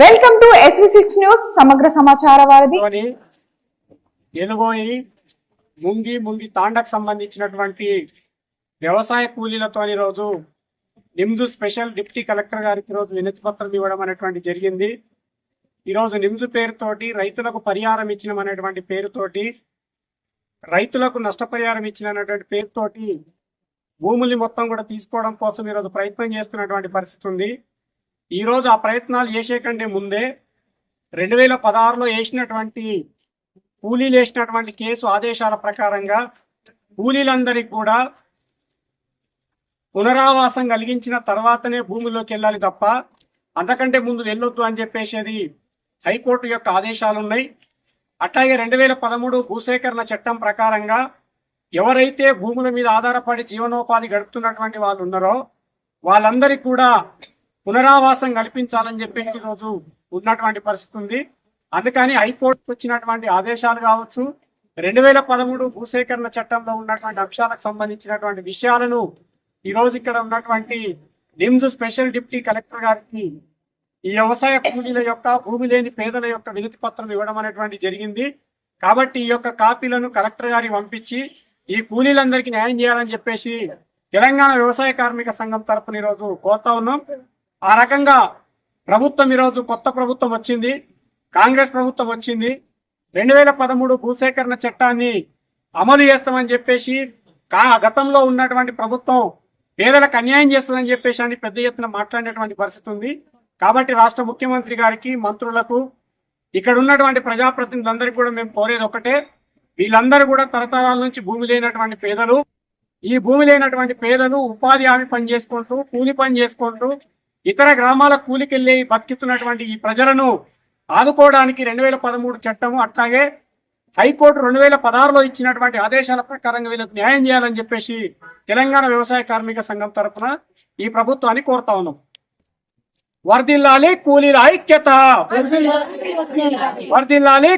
Welcome to S V six news సమగ్ర సమాచార వారధి ఎనుగోయి ముంగి ముంగి తాండకు సంబంధించినటువంటి వ్యవసాయ కూలీలతో ఈరోజు నిమ్స్ స్పెషల్ డిప్టీ కలెక్టర్ గారికి ఈరోజు వినతి పత్రం ఇవ్వడం అనేటువంటి జరిగింది. ఈరోజు నిమ్స్ పేరుతోటి రైతులకు పరిహారం ఇచ్చిన అనేటువంటి పేరుతోటి రైతులకు నష్టపరిహారం ఇచ్చిన అనేటువంటి పేరుతోటి భూముల్ని మొత్తం కూడా తీసుకోవడం కోసం ఈరోజు ప్రయత్నం చేస్తున్నటువంటి పరిస్థితి ఉంది. ఈరోజు ఆ ప్రయత్నాలు చేసే కంటే ముందే రెండు వేల పదహారులో వేసినటువంటి కూలీలు వేసినటువంటి కేసు ఆదేశాల ప్రకారంగా కూలీలందరికీ కూడా పునరావాసం కలిగించిన తర్వాతనే భూమిలోకి వెళ్ళాలి తప్ప అంతకంటే ముందు వెళ్ళొద్దు అని చెప్పేసి హైకోర్టు యొక్క ఆదేశాలు ఉన్నాయి అట్లాగే రెండు వేల పదమూడు భూసేకరణ చట్టం ప్రకారంగా ఎవరైతే భూముల మీద ఆధారపడి జీవనోపాధి గడుపుతున్నటువంటి వాళ్ళు ఉన్నారో వాళ్ళందరికీ కూడా పునరావాసం కల్పించాలని చెప్పేసి ఈరోజు ఉన్నటువంటి పరిస్థితి ఉంది. అందుకని హైకోర్టుకు వచ్చినటువంటి ఆదేశాలు కావచ్చు రెండు వేల పదమూడు భూసేకరణ చట్టంలో ఉన్నటువంటి అంశాలకు సంబంధించినటువంటి విషయాలను ఈ రోజు ఇక్కడ ఉన్నటువంటి నిమ్స్ స్పెషల్ డిప్టీ కలెక్టర్ గారికి ఈ వ్యవసాయ కూలీల యొక్క భూమి లేని పేదల యొక్క వినతి పత్రం ఇవ్వడం అనేటువంటి జరిగింది. కాబట్టి ఈ యొక్క కాపీలను కలెక్టర్ గారికి పంపించి ఈ కూలీలందరికీ న్యాయం చేయాలని చెప్పేసి తెలంగాణ వ్యవసాయ కార్మిక సంఘం తరపున ఈరోజు కోరుతా ఉన్నాం. ఆ రకంగా ప్రభుత్వం ఈరోజు కొత్త ప్రభుత్వం వచ్చింది. కాంగ్రెస్ ప్రభుత్వం వచ్చింది. రెండు వేల పదమూడు భూసేకరణ చట్టాన్ని అమలు చేస్తామని చెప్పేసి కా- గతంలో ఉన్నటువంటి ప్రభుత్వం పేదలకు అన్యాయం చేస్తుందని చెప్పేసి అని పెద్ద ఎత్తున మాట్లాడినటువంటి పరిస్థితి ఉంది. కాబట్టి రాష్ట్ర ముఖ్యమంత్రి గారికి మంత్రులకు ఇక్కడ ఉన్నటువంటి ప్రజాప్రతినిధులందరికీ కూడా మేము కోరేది ఒకటే. వీళ్ళందరూ కూడా తరతరాల నుంచి భూమి లేనటువంటి పేదలు. ఈ భూమి లేనటువంటి పేదలు ఉపాధి హామీ పని చేసుకుంటూ కూలి పని చేసుకుంటూ ఇతర గ్రామాల కూలికెళ్ళి బతికిస్తున్నటువంటి ఈ ప్రజలను ఆదుకోవడానికి రెండు వేల పదమూడు చట్టము అట్లాగే హైకోర్టు రెండు వేల పదహారులో ఇచ్చినటువంటి ఆదేశాల ప్రకారంగా వీళ్ళకి న్యాయం చేయాలని చెప్పేసి తెలంగాణ వ్యవసాయ కార్మిక సంఘం తరఫున ఈ ప్రభుత్వాన్ని కోరుతా ఉన్నాం. వర్దిల్లాలి కూలీల ఐక్యత. వర్దిల్లాలి